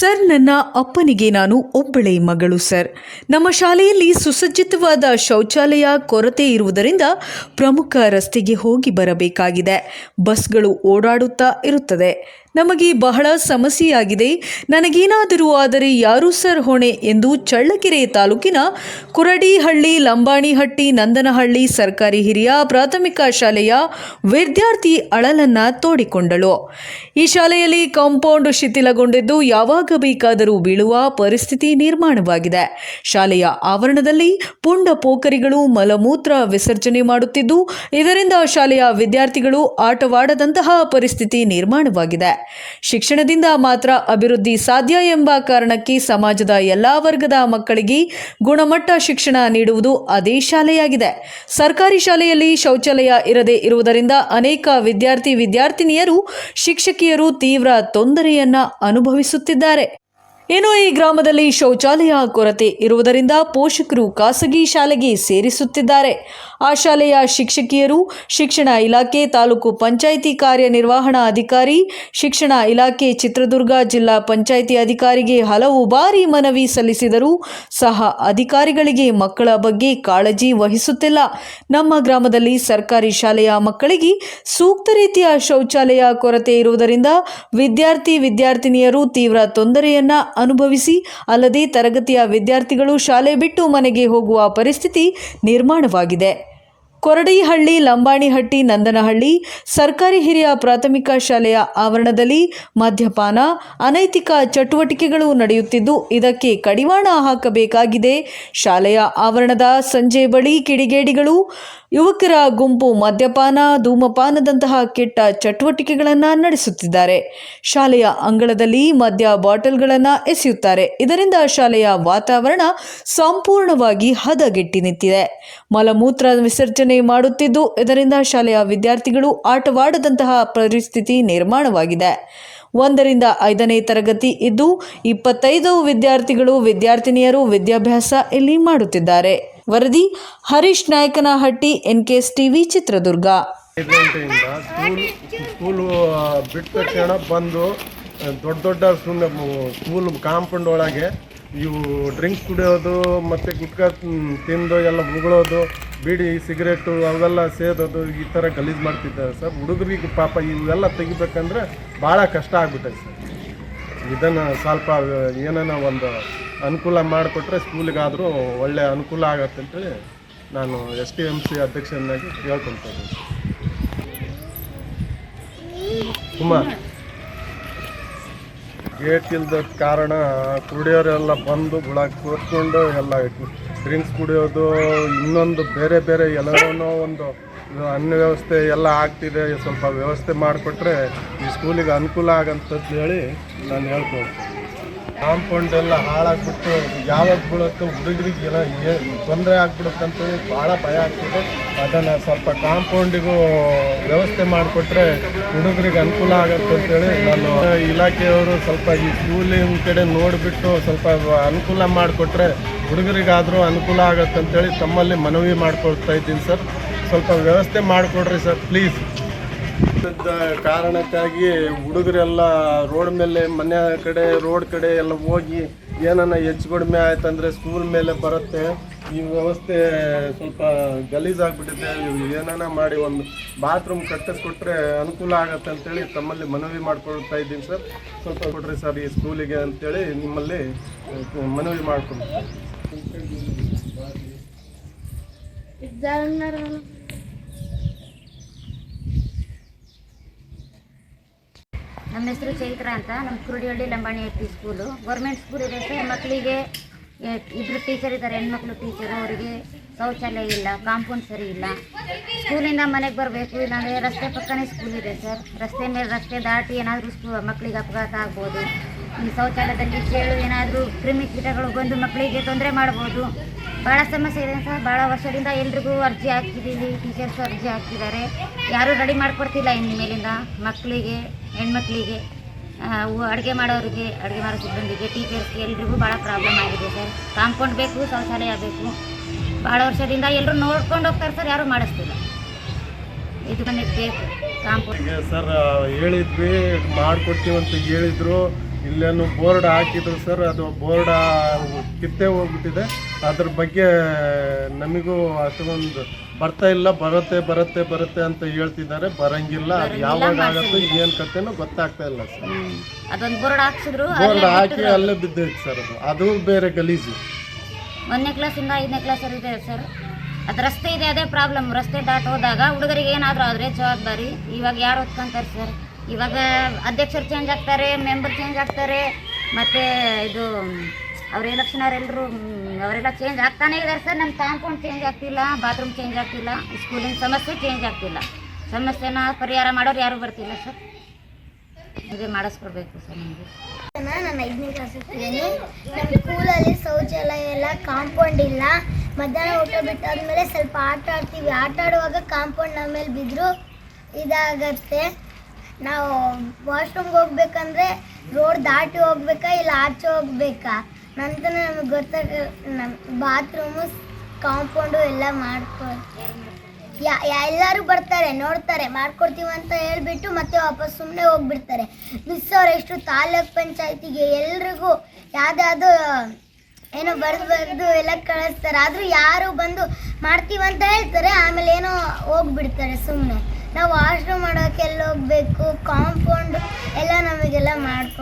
Sir, ನನ್ನ ಅಪ್ಪನಿಗೆ ನಾನು ಒಬ್ಬಳೇ ಮಗಳು ಸರ್. ನಮ್ಮ ಶಾಲೆಯಲ್ಲಿ ಸುಸಜ್ಜಿತವಾದ ಶೌಚಾಲಯ ಕೊರತೆ ಇರುವುದರಿಂದ ಪ್ರಮುಖ ರಸ್ತೆಗೆ ಹೋಗಿ ಬರಬೇಕಾಗಿದೆ. ಬಸ್ಗಳು ಓಡಾಡುತ್ತಾ ಇರುತ್ತದೆ. ನಮಗೆ ಬಹಳ ಸಮಸ್ಯೆಯಾಗಿದೆ. ನನಗೇನಾದರೂ ಆದರೆ ಯಾರು ಸರ್ ಹೊಣೆ ಎಂದು ಚಳ್ಳಕೆರೆ ತಾಲೂಕಿನ ಕುರಡಿಹಳ್ಳಿ, ಲಂಬಾಣಿಹಟ್ಟಿ, ನಂದನಹಳ್ಳಿ ಸರ್ಕಾರಿ ಹಿರಿಯ ಪ್ರಾಥಮಿಕ ಶಾಲೆಯ ವಿದ್ಯಾರ್ಥಿ ಅಳಲನ್ನ ತೋಡಿಕೊಂಡಳು. ಈ ಶಾಲೆಯಲ್ಲಿ ಕಾಂಪೌಂಡ್ ಶಿಥಿಲಗೊಂಡಿದ್ದು ಯಾವಾಗ ಬೇಕಾದರೂ ಬೀಳುವ ಪರಿಸ್ಥಿತಿ ನಿರ್ಮಾಣವಾಗಿದೆ. ಶಾಲೆಯ ಆವರಣದಲ್ಲಿ ಪುಂಡ ಪೋಖರಿಗಳು ಮಲಮೂತ್ರ ವಿಸರ್ಜನೆ ಮಾಡುತ್ತಿದ್ದು, ಇದರಿಂದ ಶಾಲೆಯ ವಿದ್ಯಾರ್ಥಿಗಳು ಆಟವಾಡದಂತಹ ಪರಿಸ್ಥಿತಿ ನಿರ್ಮಾಣವಾಗಿದೆ. ಶಿಕ್ಷಣದಿಂದ ಮಾತ್ರ ಅಭಿವೃದ್ಧಿ ಸಾಧ್ಯ ಎಂಬ ಕಾರಣಕ್ಕೆ ಸಮಾಜದ ಎಲ್ಲ ವರ್ಗದ ಮಕ್ಕಳಿಗೆ ಗುಣಮಟ್ಟ ಶಿಕ್ಷಣ ನೀಡುವುದು ಅದೇ ಶಾಲೆಯಾಗಿದೆ. ಸರ್ಕಾರಿ ಶಾಲೆಯಲ್ಲಿ ಶೌಚಾಲಯ ಇರದೇ ಇರುವುದರಿಂದ ಅನೇಕ ವಿದ್ಯಾರ್ಥಿ ವಿದ್ಯಾರ್ಥಿನಿಯರು ಶಿಕ್ಷಕಿಯರು ತೀವ್ರ ತೊಂದರೆಯನ್ನ ಅನುಭವಿಸುತ್ತಿದ್ದಾರೆ. ಇನ್ನು ಈ ಗ್ರಾಮದಲ್ಲಿ ಶೌಚಾಲಯ ಕೊರತೆ ಇರುವುದರಿಂದ ಪೋಷಕರು ಖಾಸಗಿ ಶಾಲೆಗೆ ಸೇರಿಸುತ್ತಿದ್ದಾರೆ. ಆ ಶಾಲೆಯ ಶಿಕ್ಷಕಿಯರು, ಶಿಕ್ಷಣ ಇಲಾಖೆ ತಾಲೂಕು ಪಂಚಾಯಿತಿ ಕಾರ್ಯನಿರ್ವಹಣಾ ಅಧಿಕಾರಿ, ಶಿಕ್ಷಣ ಇಲಾಖೆ ಚಿತ್ರದುರ್ಗ ಜಿಲ್ಲಾ ಪಂಚಾಯಿತಿ ಅಧಿಕಾರಿಗೆ ಹಲವು ಬಾರಿ ಮನವಿ ಸಲ್ಲಿಸಿದರೂ ಸಹ ಅಧಿಕಾರಿಗಳಿಗೆ ಮಕ್ಕಳ ಬಗ್ಗೆ ಕಾಳಜಿ ವಹಿಸುತ್ತಿಲ್ಲ. ನಮ್ಮ ಗ್ರಾಮದಲ್ಲಿ ಸರ್ಕಾರಿ ಶಾಲೆಯ ಮಕ್ಕಳಿಗೆ ಸೂಕ್ತ ರೀತಿಯ ಶೌಚಾಲಯ ಕೊರತೆ ಇರುವುದರಿಂದ ವಿದ್ಯಾರ್ಥಿ ವಿದ್ಯಾರ್ಥಿನಿಯರು ತೀವ್ರ ತೊಂದರೆಯನ್ನ ಅನುಭವಿಸಿ, ಅಲ್ಲದೆ ತರಗತಿಯ ವಿದ್ಯಾರ್ಥಿಗಳು ಶಾಲೆ ಬಿಟ್ಟು ಮನೆಗೆ ಹೋಗುವ ಪರಿಸ್ಥಿತಿ ನಿರ್ಮಾಣವಾಗಿದೆ. ಕೊರಡಿಹಳ್ಳಿ, ಲಂಬಾಣಿಹಟ್ಟಿ, ನಂದನಹಳ್ಳಿ, ಸರ್ಕಾರಿ ಹಿರಿಯ ಪ್ರಾಥಮಿಕ ಶಾಲೆಯ ಆವರಣದಲ್ಲಿ ಮದ್ಯಪಾನ, ಅನೈತಿಕ ಚಟುವಟಿಕೆಗಳು ನಡೆಯುತ್ತಿದ್ದು, ಇದಕ್ಕೆ ಕಡಿವಾಣ ಹಾಕಬೇಕಾಗಿದೆ. ಶಾಲೆಯ ಆವರಣದ ಸಂಜೆ ಬಳಿ ಕಿಡಿಗೇಡಿಗಳು ಯುವಕರ ಗುಂಪು ಮದ್ಯಪಾನ, ಧೂಮಪಾನದಂತಹ ಕೆಟ್ಟ ಚಟುವಟಿಕೆಗಳನ್ನು ನಡೆಸುತ್ತಿದ್ದಾರೆ. ಶಾಲೆಯ ಅಂಗಳದಲ್ಲಿ ಮದ್ಯ ಬಾಟಲ್ಗಳನ್ನು ಎಸೆಯುತ್ತಾರೆ. ಇದರಿಂದ ಶಾಲೆಯ ವಾತಾವರಣ ಸಂಪೂರ್ಣವಾಗಿ ಹದಗೆಟ್ಟಿ ನಿಂತಿದೆ. ಮಲಮೂತ್ರ ವಿಸರ್ಜನೆ ಮಾಡುತ್ತಿದ್ದು, ಇದರಿಂದ ಶಾಲೆಯ ವಿದ್ಯಾರ್ಥಿಗಳು ಆಟವಾಡದಂತಹ ಪರಿಸ್ಥಿತಿ ನಿರ್ಮಾಣವಾಗಿದೆ. ಒಂದರಿಂದ ಐದನೇ ತರಗತಿ ಇದ್ದು, ಇಪ್ಪತ್ತೈದು ವಿದ್ಯಾರ್ಥಿಗಳು ವಿದ್ಯಾರ್ಥಿನಿಯರು ವಿದ್ಯಾಭ್ಯಾಸ ಇಲ್ಲಿ ಮಾಡುತ್ತಿದ್ದಾರೆ. ವರದಿ ಹರೀಶ್ ನಾಯಕನಹಟ್ಟಿ ಎನ್ಕೆಎಸ್ ಟಿವಿ ಚಿತ್ರದುರ್ಗ. ಐದು ಗಂಟೆಯಿಂದ ಸ್ಕೂಲ್ ಸ್ಕೂಲು ಬಿಟ್ಟ ತಕ್ಷಣ ಬಂದು ದೊಡ್ಡ ದೊಡ್ಡ ಸುಮ್ಮನೆ ಸ್ಕೂಲ್ ಕಾಂಪೌಂಡ್ ಒಳಗೆ ಇವು ಡ್ರಿಂಕ್ಸ್ ಕುಡಿಯೋದು, ಮತ್ತು ಗುಟ್ಕಾ ತಿಂದು, ಎಲ್ಲ ಉಗುಳೋದು, ಬಿಡಿ, ಸಿಗರೇಟು, ಅವೆಲ್ಲ ಸೇದೋದು, ಈ ಥರ ಗಲೀಜು ಮಾಡ್ತಿದ್ದಾರೆ ಸರ್. ಹುಡುಗರಿಗೆ ಪಾಪ ಇವೆಲ್ಲ ತೆಗಿಬೇಕಂದ್ರೆ ಭಾಳ ಕಷ್ಟ ಆಗ್ಬಿಟ್ಟೈತೆ ಸರ್. ಇದನ್ನು ಸ್ವಲ್ಪ ಏನಾನ ಒಂದು ಅನುಕೂಲ ಮಾಡಿಕೊಟ್ರೆ ಸ್ಕೂಲಿಗಾದರೂ ಒಳ್ಳೆಯ ಅನುಕೂಲ ಆಗತ್ತೆ ಅಂತೇಳಿ ನಾನು ಎಸ್ ಟಿ ಎಂ ಸಿ ಅಧ್ಯಕ್ಷನಾಗಿ ಕೇಳ್ಕೊಳ್ತಾ ಇದ್ದೀನಿ. ಕುಮಾರ್ ಗೇಟ್ ಇಲ್ದ ಕಾರಣ ಕುಡಿಯೋರೆಲ್ಲ ಬಂದು ಗುಳಾಕ್ ಕೂತ್ಕೊಂಡು ಎಲ್ಲ ಡ್ರಿಂಕ್ಸ್ ಕುಡಿಯೋದು, ಇನ್ನೊಂದು ಬೇರೆ ಬೇರೆ ಎಲ್ಲರೂ ಒಂದು ಅನ್ನ ವ್ಯವಸ್ಥೆ ಎಲ್ಲ ಆಗ್ತಿದೆ. ಸ್ವಲ್ಪ ವ್ಯವಸ್ಥೆ ಮಾಡಿಕೊಟ್ರೆ ಈ ಸ್ಕೂಲಿಗೆ ಅನುಕೂಲ ಆಗಂಥದ್ದು ಹೇಳಿ ನಾನು ಹೇಳ್ಕೊಳ್ತೀನಿ. ಕಾಂಪೌಂಡ್ ಎಲ್ಲ ಹಾಳಾಗ್ಬಿಟ್ಟು ಯಾವಾಗ ಬೀಳುತ್ತೆ ಹುಡುಗರಿಗೆ ಏನೋ ತೊಂದರೆ ಆಗ್ಬಿಡುತ್ತಂತ ಭಾಳ ಭಯ ಆಗ್ತಿದೆ. ಅದನ್ನು ಸ್ವಲ್ಪ ಕಾಂಪೌಂಡಿಗೂ ವ್ಯವಸ್ಥೆ ಮಾಡಿಕೊಟ್ರೆ ಹುಡುಗರಿಗೆ ಅನುಕೂಲ ಆಗುತ್ತೆ ಅಂತೇಳಿ ನಾನು ಇಲಾಖೆಯವರು ಸ್ವಲ್ಪ ಈ ಸ್ಕೂಲಿನ ಕಡೆ ನೋಡಿಬಿಟ್ಟು ಸ್ವಲ್ಪ ಅನುಕೂಲ ಮಾಡಿಕೊಟ್ರೆ ಹುಡುಗರಿಗಾದರೂ ಅನುಕೂಲ ಆಗತ್ತೆ ಅಂತೇಳಿ ತಮ್ಮಲ್ಲಿ ಮನವಿ ಮಾಡ್ಕೊಳ್ತಾ ಇದ್ದೀನಿ ಸರ್. ಸ್ವಲ್ಪ ವ್ಯವಸ್ಥೆ ಮಾಡಿಕೊಡ್ರಿ ಸರ್, ಪ್ಲೀಸ್. ಇದ್ದ ಕಾರಣಕ್ಕಾಗಿ ಹುಡುಗರೆಲ್ಲ ರೋಡ್ ಮೇಲೆ ಮನೆ ಕಡೆ, ರೋಡ್ ಕಡೆ ಎಲ್ಲ ಹೋಗಿ ಏನನ್ನ ಹೆಚ್ಚು ಕಡಿಮೆ ಆಯ್ತಂದ್ರೆ ಸ್ಕೂಲ್ ಮೇಲೆ ಬರುತ್ತೆ. ಈ ವ್ಯವಸ್ಥೆ ಸ್ವಲ್ಪ ಗಲೀಜಾಗ್ಬಿಟ್ಟಿದೆ. ಏನನ್ನ ಏನಾನ ಮಾಡಿ ಒಂದು ಬಾತ್ರೂಮ್ ಕಟ್ಟಿಸ್ಕೊಟ್ರೆ ಅನುಕೂಲ ಆಗತ್ತೆ ಅಂತೇಳಿ ತಮ್ಮಲ್ಲಿ ಮನವಿ ಮಾಡ್ಕೊಳ್ತಾ ಇದ್ದೀನಿ ಸರ್. ಸ್ವಲ್ಪ ಕೊಡ್ರಿ ಸರ್ ಈ ಸ್ಕೂಲಿಗೆ ಅಂತೇಳಿ ನಿಮ್ಮಲ್ಲಿ ಮನವಿ ಮಾಡ್ಕೊಳ್ತೀನಿ. ನಮ್ಮ ಹೆಸರು ಚೈತ್ರ ಅಂತ. ನಮ್ಮ ಕುರುಡಿಹಳ್ಳಿ ಲಂಬಾಣಿ ಎಟ್ಟಿ ಸ್ಕೂಲು. ಗೌರ್ಮೆಂಟ್ ಸ್ಕೂಲ್ ಇದೆ ಸರ್. ಮಕ್ಕಳಿಗೆ ಇಬ್ಬರು ಟೀಚರ್ ಇದ್ದಾರೆ. ಹೆಣ್ಮಕ್ಳು ಟೀಚರು ಅವರಿಗೆ ಶೌಚಾಲಯ ಇಲ್ಲ ಕಾಂಪೌಂಡ್ ಸರಿ ಇಲ್ಲ. ಸ್ಕೂಲಿಂದ ಮನೆಗೆ ಬರಬೇಕು, ಇಲ್ಲಾಂದರೆ ರಸ್ತೆ ಪಕ್ಕನೇ ಸ್ಕೂಲ್ ಇದೆ ಸರ್. ರಸ್ತೆ ಮೇಲೆ, ರಸ್ತೆ ದಾಟಿ ಏನಾದರೂ ಸ್ಕೂ ಮಕ್ಕಳಿಗೆ ಅಪಘಾತ ಆಗ್ಬೋದು. ಈ ಶೌಚಾಲಯದಲ್ಲಿ ಕೇಳು ಏನಾದರೂ ಕ್ರಿಮಿ ಕೀಟಗಳು ಬಂದು ಮಕ್ಕಳಿಗೆ ತೊಂದರೆ ಮಾಡ್ಬೋದು. ಭಾಳ ಸಮಸ್ಯೆ ಇದೆ ಸರ್. ಭಾಳ ವರ್ಷದಿಂದ ಎಲ್ರಿಗೂ ಅರ್ಜಿ ಹಾಕಿದ್ದೀವಿ ಟೀಚರ್ಸ್ ಅರ್ಜಿ ಹಾಕಿದ್ದಾರೆ. ಯಾರೂ ರೆಡಿ ಮಾಡಿಕೊಡ್ತಿಲ್ಲ ಇನ್ನು ಮೇಲಿಂದ ಮಕ್ಕಳಿಗೆ ಹೆಣ್ಮಕ್ಳಿಗೆ ಅಡುಗೆ ಮಾಡೋರಿಗೆ, ಅಡುಗೆ ಮಾಡೋ ಸಿಬ್ಬಂದಿಗೆ ಟೀಚರ್ಸ್ಗೆ ಎಲ್ರಿಗೂ ಭಾಳ ಪ್ರಾಬ್ಲಮ್ ಆಗಿದೆ ಸರ್. ಕಾಂಪೌಂಡ್ ಬೇಕು, ಶೌಚಾಲಯ ಬೇಕು. ಭಾಳ ವರ್ಷದಿಂದ ಎಲ್ಲರೂ ನೋಡ್ಕೊಂಡು ಹೋಗ್ತಾರೆ ಸರ್, ಯಾರೂ ಮಾಡಿಸ್ತಿಲ್ಲ. ಇದು ನನಗೆ ಬೇಕು, ಕಾಂಪೌಂಡ್. ಸರ್ ಹೇಳಿದ್ವಿ, ಮಾಡಿಕೊಡ್ತೀವಿ ಅಂತ ಹೇಳಿದ್ರು. ಇಲ್ಲೇನು ಬೋರ್ಡ್ ಹಾಕಿದ್ರು ಸರ್, ಅದು ಬೋರ್ಡ್ ಕಿತ್ತೇ ಹೋಗ್ಬಿಟ್ಟಿದೆ. ಅದ್ರ ಬಗ್ಗೆ ನಮಗೂ ಅಷ್ಟೊಂದು ಬರ್ತಾ ಇಲ್ಲ ಬರುತ್ತೆ ಬರುತ್ತೆ ಬರುತ್ತೆ ಅಂತ ಹೇಳ್ತಿದ್ದಾರೆ. ಬರಂಗಿಲ್ಲ ಅದು ಯಾವಾಗ ಆಗತ್ತೋ ಏನು ಕತೆನೂ ಗೊತ್ತಾಗ್ತಾ ಇಲ್ಲ ಸರ್. ಅದೊಂದು ಬೋರ್ಡ್ ಹಾಕ್ಸಿದ್ರು ಬೋರ್ಡ್ ಹಾಕಿ ಅಲ್ಲೇ ಬಿದ್ದೈತೆ ಸರ್ ಅದು. ಅದು ಬೇರೆ ಗಲೀಜು. ಒಂದನೇ ಕ್ಲಾಸಿಂದ ಐದನೇ ಕ್ಲಾಸ್ ಇದೆ ಸರ್. ಅದು ರಸ್ತೆ ಇದೆ ಅದೇ ಪ್ರಾಬ್ಲಮ್ ರಸ್ತೆ ದಾಟ್ ಹೋದಾಗ ಹುಡುಗರಿಗೆ ಏನಾದರೂ ಆದರೆ ಜವಾಬ್ದಾರಿ. ಇವಾಗ ಯಾರು ಹೊತ್ಕೊಂತಾರೆ ಸರ್? ಇವಾಗ ಅಧ್ಯಕ್ಷರು ಚೇಂಜ್ ಆಗ್ತಾರೆ ಮೆಂಬರ್ ಚೇಂಜ್ ಆಗ್ತಾರೆ ಮತ್ತು ಇದು ಅವ್ರ ಎಲೆಕ್ಷನವರೆಲ್ಲರೂ ಅವರೆಲ್ಲ ಚೇಂಜ್ ಆಗ್ತಾನೇ ಇದ್ದಾರೆ ಸರ್. ನಮ್ಮ ಕಾಂಪೌಂಡ್ ಚೇಂಜ್ ಆಗ್ತಿಲ್ಲ ಬಾತ್ರೂಮ್ ಚೇಂಜ್ ಆಗ್ತಿಲ್ಲ ಸ್ಕೂಲಿನ ಸಮಸ್ಯೆ ಚೇಂಜ್ ಆಗ್ತಿಲ್ಲ. ಸಮಸ್ಯೆನ ಪರಿಹಾರ ಮಾಡೋರು ಯಾರೂ ಬರ್ತಿಲ್ಲ ಸರ್. ಇದೇ ಮಾಡಿಸ್ಕೊಡ್ಬೇಕು ಸರ್ ನಮಗೆ. ನಾನು ಐದನೇ ಕ್ಲಾಸ್ ನಮ್ಮ ಸ್ಕೂಲಲ್ಲಿ ಶೌಚಾಲಯ ಎಲ್ಲ ಕಾಂಪೌಂಡ್ ಇಲ್ಲ. ಮಧ್ಯಾಹ್ನ ಊಟ ಬಿಟ್ಟಾದ್ಮೇಲೆ ಸ್ವಲ್ಪ ಆಟ ಆಡ್ತೀವಿ. ಆಟ ಆಡುವಾಗ ಕಾಂಪೌಂಡ್ ನಮ್ಮ ಮೇಲೆ ಬಿದ್ದರೂ ಇದಾಗತ್ತೆ. ನಾವು ವಾಶ್ರೂಮ್ಗೆ ಹೋಗ್ಬೇಕಂದ್ರೆ ರೋಡ್ ದಾಟಿ ಹೋಗ್ಬೇಕಾ ಇಲ್ಲ ಆಚೆ ಹೋಗ್ಬೇಕಾ? ನಂತರ ನಮಗೆ ಗೊತ್ತಾಗ ನಮ್ಮ ಬಾತ್ರೂಮು ಕಾಂಪೌಂಡು ಎಲ್ಲ ಮಾಡ್ಕೊ ಯಾ ಎಲ್ಲರೂ ಬರ್ತಾರೆ, ನೋಡ್ತಾರೆ, ಮಾಡ್ಕೊಡ್ತೀವಿ ಅಂತ ಹೇಳ್ಬಿಟ್ಟು ಮತ್ತೆ ವಾಪಸ್ ಸುಮ್ಮನೆ ಹೋಗ್ಬಿಡ್ತಾರೆ. ಮಿಸ್ ಅವ್ರು ಎಷ್ಟು ತಾಲೂಕ್ ಪಂಚಾಯತಿಗೆ ಎಲ್ರಿಗೂ ಯಾವ್ದಾದ್ರು, ಏನೋ ಬರೆದು ಬರೆದು ಎಲ್ಲ ಕಳಿಸ್ತಾರೆ. ಆದರೂ ಯಾರು ಬಂದು ಮಾಡ್ತೀವಂತ ಹೇಳ್ತಾರೆ, ಆಮೇಲೆ ಏನೋ ಹೋಗ್ಬಿಡ್ತಾರೆ ಸುಮ್ಮನೆ ನಾವು ವಾಶ್ರೂಮ್ ಮಾಡೋಕೆ ಎಲ್ಲ ಹೋಗ್ಬೇಕು? ಕಾಂಪೌಂಡ್ ಎಲ್ಲ ನಮಗೆಲ್ಲ ಮಾಡ್ಕೊ